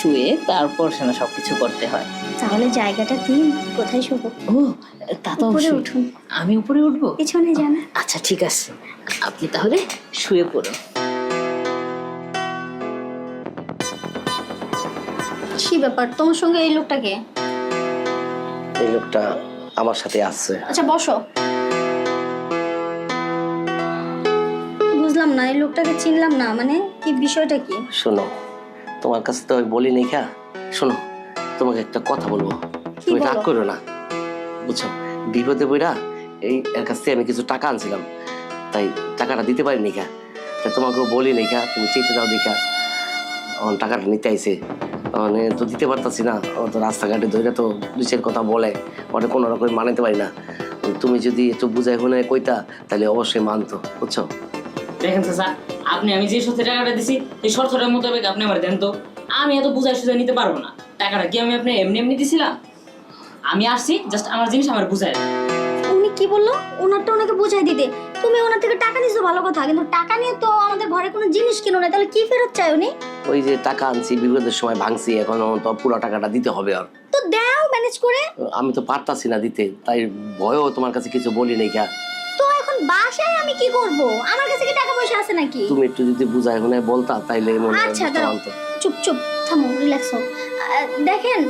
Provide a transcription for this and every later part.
শুয়ে তারপর সেনা সবকিছু করতে হয়। তাহলে জায়গাটা দিন কোথায় শুভ ও তা তো উপরে। উঠুন। আমি উপরে উঠবো? পিছনে যান। আচ্ছা ঠিক আছে। আপনি তাহলে শুয়ে পড়ুন। কি ব্যাপার? তোমার সঙ্গে এই লোকটাকে এই লোকটা আমার সাথে আসছে আচ্ছা বসো। বুঝলাম না এই লোকটাকে চিনলাম না। মানে কি বিষয়টা কি? শোনো তোমার কাছে তো আমি বলি নাই খা শোনো তোমাকে একটা কথা বলব। তুমি রাগ করো না। বুঝছ? বিপদে বইরা এই এর কাছ থেকে আমি কিছু টাকা আনছিলাম। তাই টাকাটা দিতে পারিনি খা তাই তোমাকেও বলি নাই খা তুমি চেতে দাও দেখা। আমার টাকাটা নিতে আইসে মানে তো দিতে পারতাছি না। ও তো রাস্তাঘাটে ধরে তো দুচের কথা বলে। ওটা কোনো রকম মানাতে পারি না। তুমি যদি একটু বুঝাই শুনে কইতা তাহলে অবশ্যই মানতো। বুঝছ? দেখেন চাচা আপনি আমি যে সত্যি টাকাটা দিছি এই শর্তটার মোতাবেক আপনি আমার দেন তো। আমি এত বুঝাই সুঝাই নিতে পারব না। টাকাটা কি আমি আপনি এমনি এমনি দিছিলাম? আমি আসছি জাস্ট আমার জিনিস আমার বুঝাই উনি কি বলল? ওনারটা ওনাকে বুঝাই দিতে। তুমি ওনার থেকে টাকা নিছো ভালো কথা কিন্তু টাকা নিয়ে তো আমাদের ঘরে কোনো জিনিস কিনো না তাহলে কি ফেরত চাই উনি? ওই যে টাকা আনছি বিপদের সময় ভাঙছি এখন তো পুরো টাকাটা দিতে হবে আর। তো দাও ম্যানেজ করে। আমি তো পারতাছি না দিতে তাই ভয়ও তোমার কাছে কিছু বলি নাই কা। বাসায় আমি কি করব? আমার কাছে কি টাকা পয়সা আছে নাকি? তুমি একটু যদি বুঝাই শুনে বলতা তাইলে মনে আচ্ছা। চুপ চুপ থামো রিল্যাক্স হও। দেখেন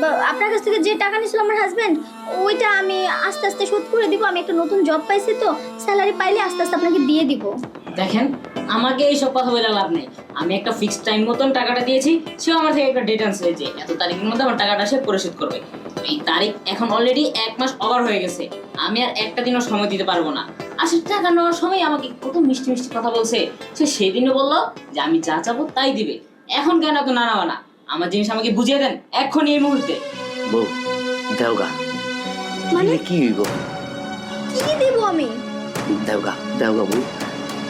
বা- আপনার কাছ থেকে যে টাকা নিছিল আমার হাজবেন্ড ওইটা আমি আস্তে আস্তে শোধ করে দিব। আমি একটা নতুন জব পাইছি তো স্যালারি পাইলে আস্তে আস্তে আপনাকে দিয়ে দিব। দেখেন আমাকে এইসব কথা বলে লাভ নেই। আমি একটা ফিক্সড টাইম মতন টাকাটা দিয়েছি সেও আমার থেকে একটা ডেট আনছে। যে এত তারিখের মধ্যে আমার টাকাটা সে পরিশোধ করবে। এই তারিখ এখন অলরেডি এক মাস ওভার হয়ে গেছে। আমি আর একটা দিনও সময় দিতে পারব না। আর সে টাকা নেওয়ার সময় আমাকে কত মিষ্টি মিষ্টি কথা বলছে। সে সেদিনও বলল যে আমি যা চাবো তাই দিবে। এখন কেন এত নানা বানা আমার জিনিস আমাকে বুঝিয়ে দেন এক্ষুনি এই মুহূর্তে। বউ দেওগা মানে? কি হইব? কি দিব আমি? দেওগা দেওগা বউ।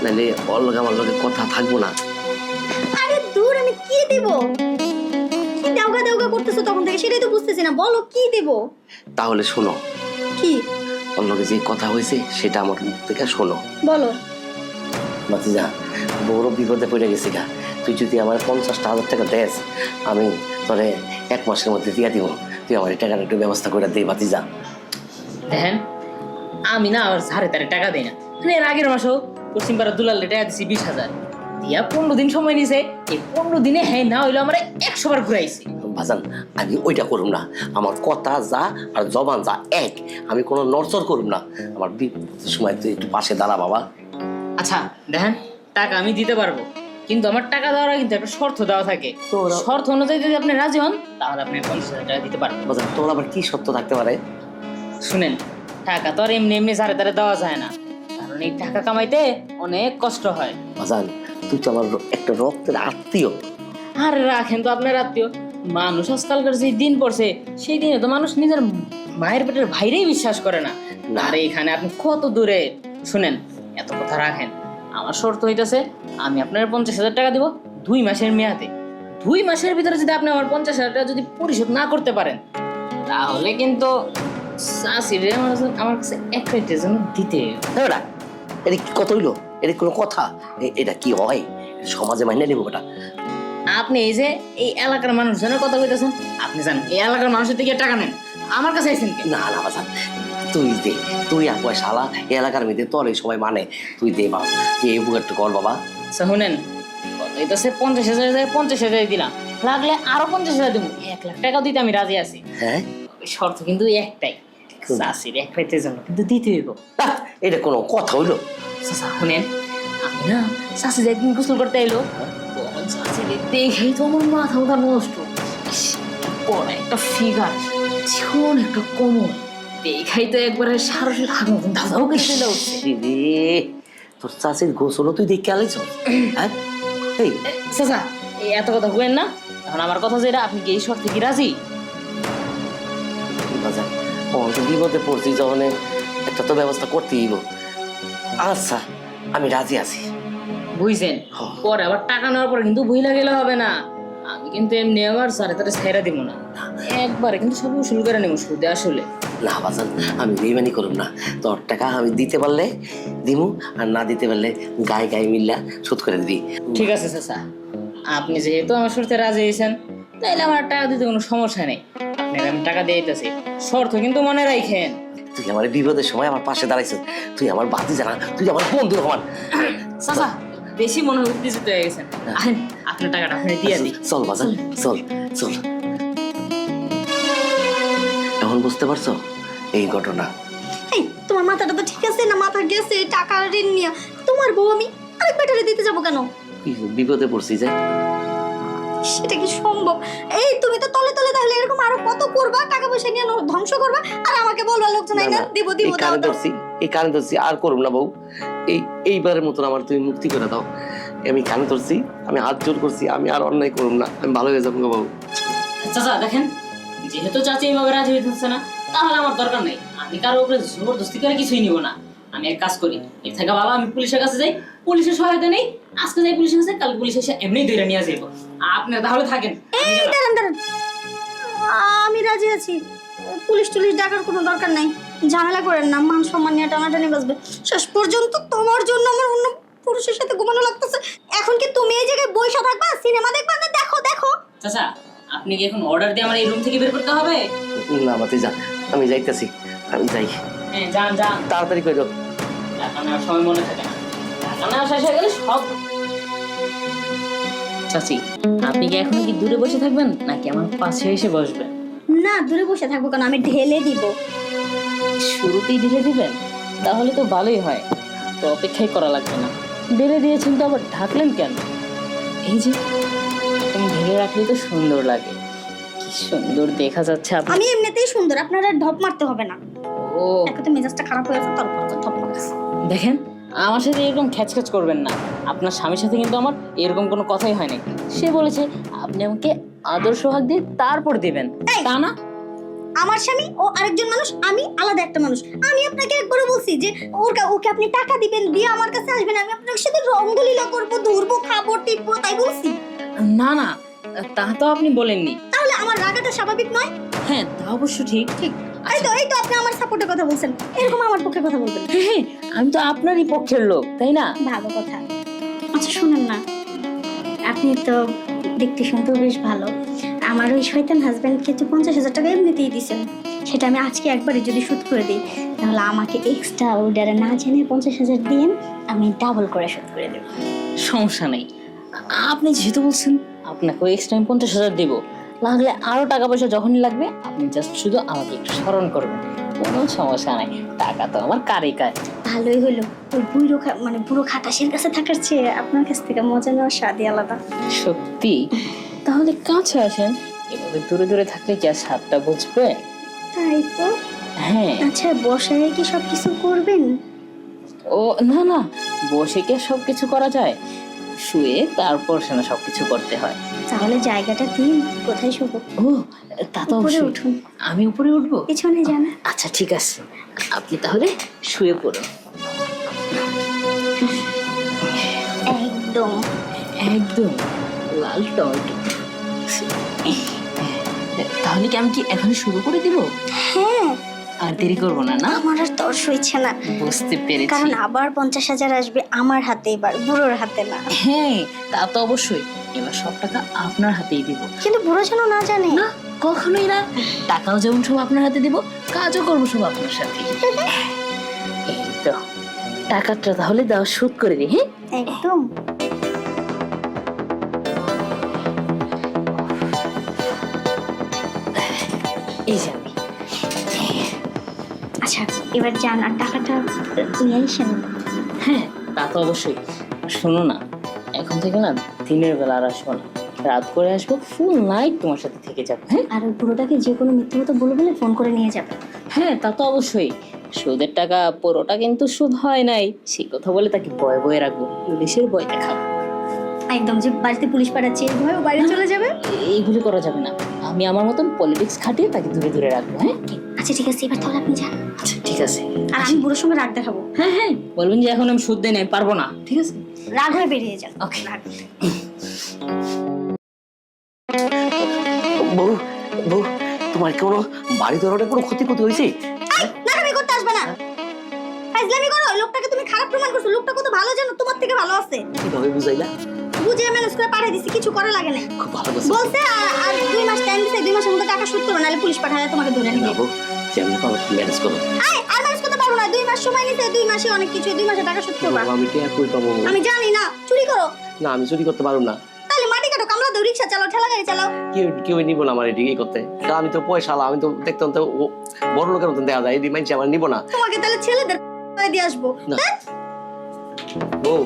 নাহলে কথা থাকব না। আরে দূর আমি কি দিব? দেওগা দেওগা করতেছো তখন থেকে? সেটাই তো বুঝতেছি না। বলো কি দিব? তাহলে শোনো। কি? লগে যে কথা হয়েছে সেটা আমার মুখ থেকে শোনো। বলো। বাতিজা বড় বিপদে পড়ে গেছি গা। তুই যদি আমার পঞ্চাশটা হাজার টাকা দেস আমি তোরে এক মাসের মধ্যে দিয়ে দিব। তুই আমার এই টাকার একটু ব্যবস্থা করে দে বাতিজা দেখেন আমি না আবার ধারে তারে টাকা দিই না। মানে এর আগের মাসেও পশ্চিম পাড়া দুলালে টাকা দিছি বিশ হাজার। দিয়া পনেরো দিন সময় নিছে এই পনেরো দিনে হ্যাঁ না হইল আমার একশো বার ঘুরাইছে। বাজান আমি ওইটা করুম না। আমার কথা যা আর জবান যা এক আমি কোনো নড়চড় করুম না। আমার সময় তুই একটু পাশে দাঁড়া বাবা। আচ্ছা দেখেন টাকা আমি দিতে পারব কিন্তু আমার টাকা দেওয়ার কিন্তু একটা শর্ত দেওয়া থাকে। তো শর্ত অনুযায়ী যদি আপনি রাজি হন তাহলে আপনি পঞ্চাশ হাজার টাকা দিতে পারবেন। বাজান তোর আবার কি শর্ত থাকতে পারে? শুনেন টাকা তো আর এমনি এমনি ধারে ধারে দেওয়া যায় না। কারণ এই টাকা কামাইতে অনেক কষ্ট হয়। বাজান তুই তো আমার একটা রক্তের আত্মীয়। আর রাখেন তো আপনার আত্মীয়। মানুষ আজকালকার যে দিন পড়ছে, সেই দিনে তো মানুষ নিজের মায়ের পেটের ভাইরেই বিশ্বাস করে না। আর এইখানে আপনি কত দূরে? শুনেন, এত কথা রাখেন। আমার শর্ত হইতেছে, আমি আপনার পঞ্চাশ হাজার টাকা দিব দুই মাসের মেয়াদে। দুই মাসের ভিতরে যদি আপনি আমার পঞ্চাশ হাজার টাকা যদি পরিশোধ না করতে পারেন, তাহলে কিন্তু আমার কাছে- এক প্লেটের জন্য দিতে। এটা কি কত হইল? এটা কোনো কথা? এটা কি হয়? সমাজে মাইনে নেব বেটা। আপনি এই যে এই এলাকার মানুষজনের কথা কইতেছেন আপনি জানেন এই এলাকার মানুষের থেকে টাকা নেন। আমার কাছে আইছেন কেন? না না বাজান তুই দে তুই পয়সালা এই এলাকার মেয়েতে তোর এই সবাই মানে। তুই দে বাবা তুই এই একটু কর বাবা। আচ্ছা শুনেন কত হইতাছে? পঞ্চাশ হাজার পঞ্চাশ হাজার দিলাম। লাগলে আরও পঞ্চাশ হাজার দিব এক লাখ টাকাও দিতে আমি রাজি আছি। হ্যাঁ? শর্ত কিন্তু একটাই চাষির এক জন্য কিন্তু দিতে হইব। এটা কোনো কথা হইল। চাষা শুনেন আমি না চাষি একদিন গোসল করতে এলো চাষি দেখেই তো আমার মাথা মাথা নষ্ট। বড় একটা ফিগার জীবন একটা কোমল দেখাই তো একবারে সারা মতন দাদাও কেটে দিল তোর চাষির গোসলও তুই দেখে আলাইছ হ্যাঁ? এই। চাচা এত কথা বলেন না। এখন আমার কথা যেটা আপনি কি এই শর্তে কি রাজি? বিপদে পড়ছি যখন একটা তো ব্যবস্থা করতেই আচ্ছা আমি রাজি আছি। বুঝছেন? পরে আবার টাকা নেওয়ার পরে কিন্তু বইলা গেলে হবে না। আমি কিন্তু এমনি আবার সাড়ে তারে ছাইরা দিব না। একবারে কিন্তু সব উসুল করে নেব সুদে আসলে। না বাজান আমি বেইমানি করুম না। তোর টাকা আমি দিতে পারলে দিমু আর না দিতে পারলে গায়ে গায়ে মিল্লা শোধ করে দিবি। ঠিক আছে চাচা। আপনি যেহেতু আমার সাথে রাজি হয়েছেন তাইলে আমার টাকা দিতে কোনো সমস্যা নেই। আমি টাকা দিয়ে দিতেছি। শর্ত কিন্তু মনে রাখেন তুই আমার বিপদের সময় আমার পাশে দাঁড়াইছ। তুই আমার বাতি জানা তুই আমার বন্ধু আমার চাচা বেশি মনে হয় উত্তেজিত হয়ে গেছেন। আপনার টাকাটা আপনি দিয়ে দিই। চল বাজার চল। চল এখন বুঝতে পারছ এই ঘটনা? এই তোমার মাথাটা তো ঠিক আছে না? মাথা গেছে টাকা ঋণ নিয়ে। তোমার বউ আমি আরেক ব্যাটারে দিতে যাব কেন? বিপদে পড়ছি যে। সেটা কি সম্ভব? এই তুমি তো তলে তলে তাহলে এরকম আরও কত করবা? টাকা পয়সা নিয়ে ধ্বংস করবা? আর আমাকে বলবা লোকজন না, দিব দিব দাও এই কানে ধরছি আর করব না বউ। এই এইবারের মতন আমার তুমি মুক্তি করে দাও। আমি কানে ধরছি আমি হাত জোর করছি আমি আর অন্যায় করব না। আমি ভালো হয়ে যাব বাবু। চাচা দেখেন যেহেতু চাচি এইভাবে রাজি হইতেছে না তাহলে আমার দরকার নেই। আমি কারও উপরে জবরদস্তি করে কিছুই নিব না। আমি এক কাজ করি এর থেকে ভালো আমি পুলিশের কাছে যাই পুলিশের সহায়তা নেই। আজকে যাই পুলিশের কাছে কাল পুলিশ এসে এমনি ধরে নিয়ে যাইব। আপনি তাহলে থাকেন। আমি রাজি আছি। পুলিশ টুলিশ ডাকার কোনো দরকার নাই। ঝামেলা করেন না মান সম্মান নিয়ে টানাটানি বাজবে। শেষ পর্যন্ত তোমার জন্য আমার অন্য পুরুষের সাথে ঘুমানো লাগতেছে। এখন কি তুমি এই জায়গায় বইসা থাকবা? সিনেমা দেখবা? না দেখো দেখো। চাচা আপনি কি এখন অর্ডার দিয়ে আমার এই রুম থেকে বের করতে হবে? না বাতি যা। আমি যাইতেছি। আমি যাই। হ্যাঁ যান যান। তাড়াতাড়ি করে টাকা নেওয়ার সময় মনে থাকে না। টাকা নেওয়া শেষ হয়ে গেলে সব চাচি আপনি কি এখন কি দূরে বসে থাকবেন? নাকি আমার পাশে এসে বসবেন? না দূরে বসে থাকব কেন? আমি ঢেলে দিব। শুরুতেই ঢেলে দিবেন? তাহলে তো ভালোই হয়। তো অপেক্ষাই করা লাগবে না। ঢেলে দিয়েছেন তো আবার ঢাকলেন কেন? এই যে তুমি ঢেলে রাখলে তো সুন্দর লাগে। কি সুন্দর দেখা যাচ্ছে আপনি আমি এমনিতেই সুন্দর আপনারা ঢপ মারতে হবে না। ও। একে তো মেজাজটা খারাপ হয়ে গেছে তারপর তো ঢপ দেখেন আমার সাথে এরকম খ্যাচখ্যাচ করবেন না। আপনার স্বামীর সাথে কিন্তু আমার এরকম কোনো কথাই হয় নাই। সে বলেছে আপনি আমাকে আদর্শ হাক দিয়ে তারপর দিবেন। তা না? আমার স্বামী ও আরেকজন মানুষ আমি আলাদা একটা মানুষ। আমি আপনাকে একবারও বলছি যে ওর ওকে আপনি টাকা দিবেন দিয়ে আমার কাছে আসবেন আমি আপনার সাথে রঙ্গলীলা করব ধরবো খাব টিপবো তাই বলছি। না না তা তো আপনি বলেননি। তাহলে আমার রাগাটা স্বাভাবিক নয়? হ্যাঁ তা অবশ্য ঠিক ঠিক। এই তো এই তো আপনি আমার সাপোর্টের কথা বলছেন। এরকম আমার পক্ষে কথা বলবেন। হ্যাঁ, হ্যাঁ, আমি তো আপনারই পক্ষের লোক তাই না? ভালো কথা। আচ্ছা শুনেন না। আপনি তো দেখতে শুনতেও বেশ ভালো। আমার ওই শয়তান হাজব্যান্ডকে যে পঞ্চাশ হাজার টাকা এমনিতেই দিয়েছেন সেটা আমি আজকে একবারে যদি শোধ করে দিই তাহলে আমাকে এক্সট্রা অর্ডারে না জেনে পঞ্চাশ হাজার দিন আমি ডাবল করে শোধ করে দেবো। সমস্যা নেই। আপনি যেহেতু বলছেন আপনাকে এক্সট্রা আমি পঞ্চাশ হাজার দেবো। লাগলে আরও টাকা পয়সা যখনই লাগবে আপনি জাস্ট শুধু আমাকে একটু স্মরণ করবেন। কোনো সমস্যা নাই। টাকা তো আমার কারে কার ভালোই হলো। ওই বুড়ো মানে বুড়ো খাটাসের কাছে থাকার চেয়ে আপনার কাছ থেকে মজা নেওয়ার স্বাদই আলাদা। সত্যি? তাহলে কাছে আসেন। এভাবে দূরে দূরে থাকলে কি আর স্বাদটা বুঝবে? তাই তো। হ্যাঁ। আচ্ছা বসায় কি সব কিছু করবেন? ও না না বসে কি আর সব কিছু করা যায়? শুয়ে তারপর সেনা সব কিছু করতে হয়। তাহলে জায়গাটা দিন কোথায় শুবো? ও তা তো উপরে অবশ্যই। উঠুন। আমি উপরে উঠবো? পিছনে যান। আচ্ছা ঠিক আছে। আপনি তাহলে শুয়ে পড়ুন। একদম। একদম। লাল টমেটো তাহলে কি আমি কি এখন শুরু করে দিব? হ্যাঁ। আর দেরি করব না না? আমার আর তর সইছে না। বুঝতে পেরেছি। কারণ আবার পঞ্চাশ হাজার আসবে আমার হাতে এবার বুড়োর হাতে না। হ্যাঁ তা তো অবশ্যই। এবার সব টাকা আপনার হাতেই দিব। কিন্তু বুড়ো যেন না জানে। না কখনোই না। টাকাও যেমন সব আপনার হাতে দিব কাজও করব সব আপনার সাথে। এই তো টাকাটা তাহলে দেওয়া শোধ করে দিই হ্যাঁ? একদম। এই যে আমি। আচ্ছা এবার যান আর টাকাটা নিয়ে আসেন হ্যাঁ তা তো অবশ্যই। শোনো না এখন থেকে না দিনের বেলা আর আসব না। রাত করে আসব ফুল নাইট তোমার সাথে থেকে যাব হ্যাঁ? আর ওই বুড়োটাকে যে কোনো মিথ্যে কথা বলে বলে ফোন করে নিয়ে যাবে। হ্যাঁ তা তো অবশ্যই। সুদের টাকা পুরোটা কিন্তু সুদ হয় নাই। সেই কথা বলে তাকে বয়ে বয়ে রাখব। পুলিশের বয় দেখাবো। একদম যে বাড়িতে পুলিশ পাঠাচ্ছে এর ও বাইরে চলে যাবে? এইগুলো করা যাবে না। আমি আমার মতন পলিটিক্স খাটিয়ে তাকে দূরে দূরে রাখব হ্যাঁ? আচ্ছা ঠিক আছে এবার তাহলে আপনি যান। আচ্ছা ঠিক আছে। আর আমি বুড়োর সঙ্গে রাগ দেখাবো। হ্যাঁ হ্যাঁ বলবেন যে এখন আমি সুদ দেয় নাই পারব না। ঠিক আছে? রাগ হয়ে বেরিয়ে যান ওকে। বউ বউ তোমার কোনো বাড়ি ধরনের কোনো ক্ষতি ক্ষতি হয়েছে করতে আসবে না। ফাইজলামি করো লোকটাকে তুমি খারাপ প্রমাণ করছ। লোকটা কত ভালো জানো তোমার থেকে ভালো আছে। কীভাবে বুঝাইলা? বুঝিয়ে ম্যানেজ করে পাঠিয়ে দিছি কিছু করা লাগে না খুব ভালো বলছে আর আর দুই মাস টাইম দিছে দুই মাসের মধ্যে টাকা শোধ করো নাহলে পুলিশ পাঠালে তোমাকে ধরে নিবে। যাব যেমনি পারো ম্যানেজ করো। আয় আর ম্যানেজ করতে পারব না। দুই মাস সময় নিছে দুই মাসে অনেক কিছু দুই মাসে টাকা শোধ করবা। আমি টিয়া কই পাবো? আমি জানি না। চুরি করো। না আমি চুরি করতে পারব না। তাহলে মাটি কাটো কামলা দাও রিক্সা চালাও ঠেলা গাড়ি চালাও। কেউ কেউ নিব না আমার এদিকে করতে। তা আমি তো পয়সা আমি তো দেখতাম তো ও বড় লোকের মতন দেওয়া যায় এদিকে মাইনছে আমার নিব না। তোমাকে তাহলে ছেলেদের দিয়ে আসব। না। ধ্যাৎ। বউ